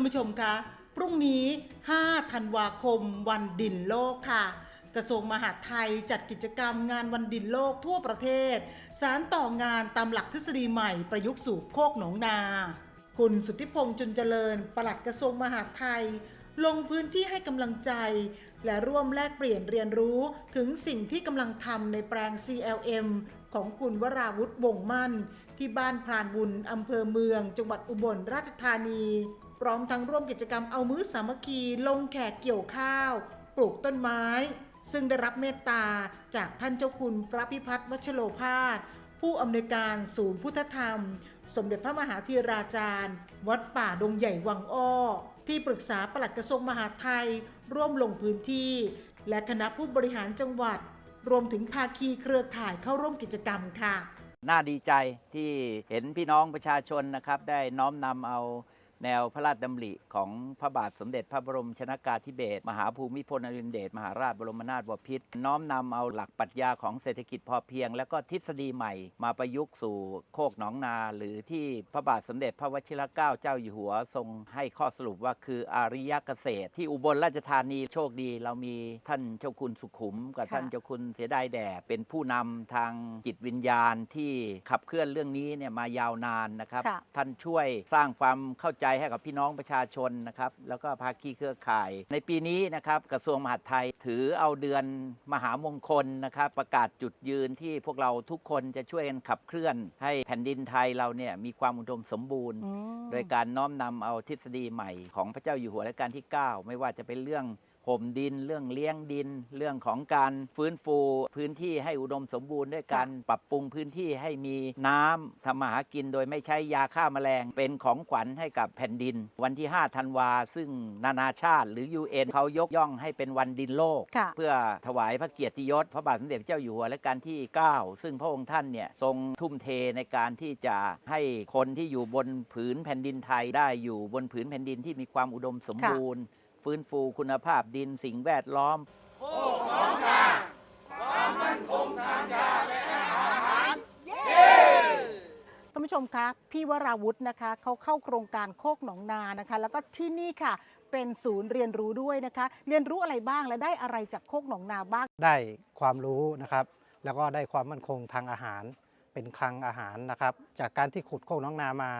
านผู้ชมคะพรุ่งนี้ 5 ธันวาคม วันดินโลกค่ะ กระทรวงมหาดไทยจัดกิจกรรมงานวันดินโลกทั่วประเทศ สารต่องานตามหลักทฤษฎีใหม่ประยุกต์สู่โคกหนองนา คุณสุทธิพงษ์จุนเจริญ ปลัดกระทรวงมหาดไทย ลงพื้นที่ให้กำลังใจ และร่วมแลกเปลี่ยนเรียนรู้ถึงสิ่งที่กำลังทำในแปลง CLM ของคุณวราวุฒิวงมั่น ที่บ้านพรานบุญอำเภอเมือง จังหวัดอุบลราชธานี พร้อมทั้งร่วมกิจกรรมเอามื้อสามัคคีลงแขกเกี่ยวข้าว ปลูกต้นไม้ ซึ่งได้รับเมตตาจากท่านเจ้าคุณพระพิพัฒน์วชโลภาสผู้อำนวยการศูนย์พุทธธรรม สมเด็จพระมหาธีราจารย์ วัดป่าดงใหญ่วังอ้อ ที่ปรึกษาปลัดกระทรวงมหาดไทย ร่วมลงพื้นที่ และคณะผู้บริหารจังหวัด รวมถึงภาคีเครือข่ายเข้าร่วมกิจกรรมค่ะ น่าดีใจที่เห็นพี่น้องประชาชนนะครับ ได้น้อมนำเอา แนวพระราชดำริของพระบาทสมเด็จพระบรมชนากาธิเบศรมหาภูมิพลอดุลยเดชมหาราชบรมนาถบพิตรน้อมนำเอาหลักปรัชญาของเศรษฐกิจพอเพียง และก็ทฤษฎีใหม่มาประยุกต์สู่โคกหนองนา หรือที่พระบาทสมเด็จพระวชิรเกล้าเจ้าอยู่หัวทรงให้ข้อสรุปว่าคืออาริยเกษตร ที่อุบลราชธานีโชคดีเรามีท่านเจ้าคุณสุขุม กับค่ะท่านเจ้าคุณเสียดายแด่เป็นผู้นำทางจิตวิญญาณที่ขับเคลื่อนเรื่องนี้เนี่ยมายาวนานนะครับค่ะท่านช่วยสร้างความเข้าใจให้กับพี่น้องประชาชนนะครับแล้วก็ภาคีเครือข่าย ในปีนี้นะครับกระทรวงมหาดไทยถือเอาเดือนมหามงคลนะครับประกาศจุดยืนที่พวกเราทุกคนจะช่วยกันขับเคลื่อน ให้แผ่นดินไทยเราเนี่ยมีความอุดมสมบูรณ์ โดยการน้อมนำเอาทฤษฎีใหม่ของพระเจ้าอยู่หัวรัชกาลที่ 9 ไม่ว่าจะเป็นเรื่อง ห่มดินเรื่องเลี้ยงดิน เรื่องของการฟื้นฟูพื้นที่ให้อุดมสมบูรณ์ด้วยการปรับปรุงพื้นที่ให้มีน้ำทำมาหากินโดยไม่ใช้ยาฆ่าแมลง เป็นของขวัญให้กับแผ่นดิน วันที่ 5 ธันวา ซึ่งนานาชาติหรือ UN เขายกย่องให้เป็นวันดินโลกค่ะเพื่อถวายพระเกียรติยศ พระบาทสมเด็จพระเจ้าอยู่หัวรัชกาลที่ 9 ซึ่งพระองค์ท่านเนี่ยทรงทุ่มเทในการที่จะให้คนที่อยู่บนผืนแผ่นดินไทยได้อยู่บนผืนแผ่นดินที่มีความอุดมสมบูรณ์ ฟื้นฟูคุณภาพดินสิ่งแวดล้อมท่านผู้ชมคะพี่วราวุฒินะคะเขาเข้าโครงการโคกหนองนานะคะ แล้วก็ที่นี่ค่ะเป็นศูนย์เรียนรู้ด้วยนะคะ เรียนรู้อะไรบ้างและได้อะไรจากโคกหนองนาบ้าง ได้ความรู้นะครับ แล้วก็ได้ความมั่นคงทางอาหารเป็นคลังอาหารนะครับ จากการที่ขุดโคกน้องนามา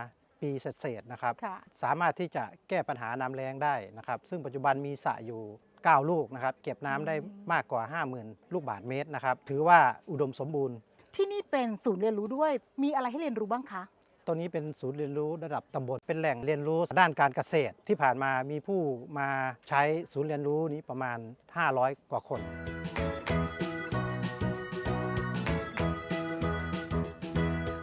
ปีเศษๆนะครับค่ะสามารถที่จะแก้ปัญหาน้ำแล้งได้นะครับ ซึ่งปัจจุบันมีสระอยู่ 9 ลูกนะครับ เก็บน้ำได้มากกว่า 50,000 ลูกบาศก์เมตรนะครับ ถือว่าอุดมสมบูรณ์ ที่นี่เป็นศูนย์เรียนรู้ด้วย มีอะไรให้เรียนรู้บ้างคะตัวนี้เป็นศูนย์เรียนรู้ระดับตำบล เป็นแหล่งเรียนรู้ด้านการเกษตร ที่ผ่านมามีผู้มาใช้ศูนย์เรียนรู้นี้ประมาณ 500 กว่าคน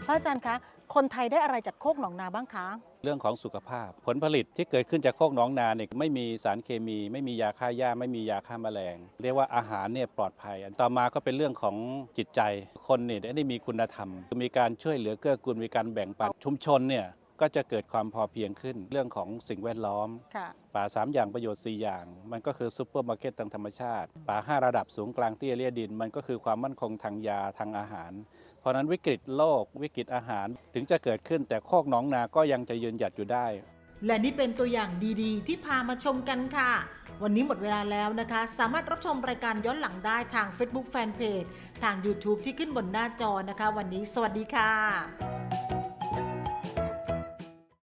พระอาจารย์คะ คนไทยได้อะไรจากโคกหนองนาบ้างคะ เรื่องของสุขภาพ ผลผลิตที่เกิดขึ้นจากโคกหนองนาเนี่ยไม่มีสารเคมี ไม่มียาฆ่าหญ้าไม่มียาฆ่าแมลง เรียกว่าอาหารเนี่ยปลอดภัย อันต่อมาก็เป็นเรื่องของจิตใจ คนเนี่ยได้มีคุณธรรม มีการช่วยเหลือเกื้อกูลมีการแบ่งปันชุมชนเนี่ยก็จะเกิดความพอเพียงขึ้นเรื่องของสิ่งแวดล้อมค่ะป่า 3 อย่างประโยชน์ 4 อย่าง มันก็คือซูเปอร์มาร์เก็ตทางธรรมชาติ ป่า 5 ระดับสูงกลางเตี้ยเลี่ยดิน มันก็คือความมั่นคงทางยาทางอาหารเพ ราะนั้นวิกฤตโลกวิกฤตอาหารถึงจะเกิดขึ้นแต่โคกหนองนาก็ยังจะยืนหยัดอยู่ได้ และนี่เป็นตัวอย่างดีๆ ที่พามาชมกันค่ะ วันนี้หมดเวลาแล้วนะคะ สามารถรับชมรายการย้อนหลังได้ทาง Facebook Fanpage ทาง YouTube ที่ขึ้นบนหน้าจอนะคะ วันนี้ สวัสดีค่ะ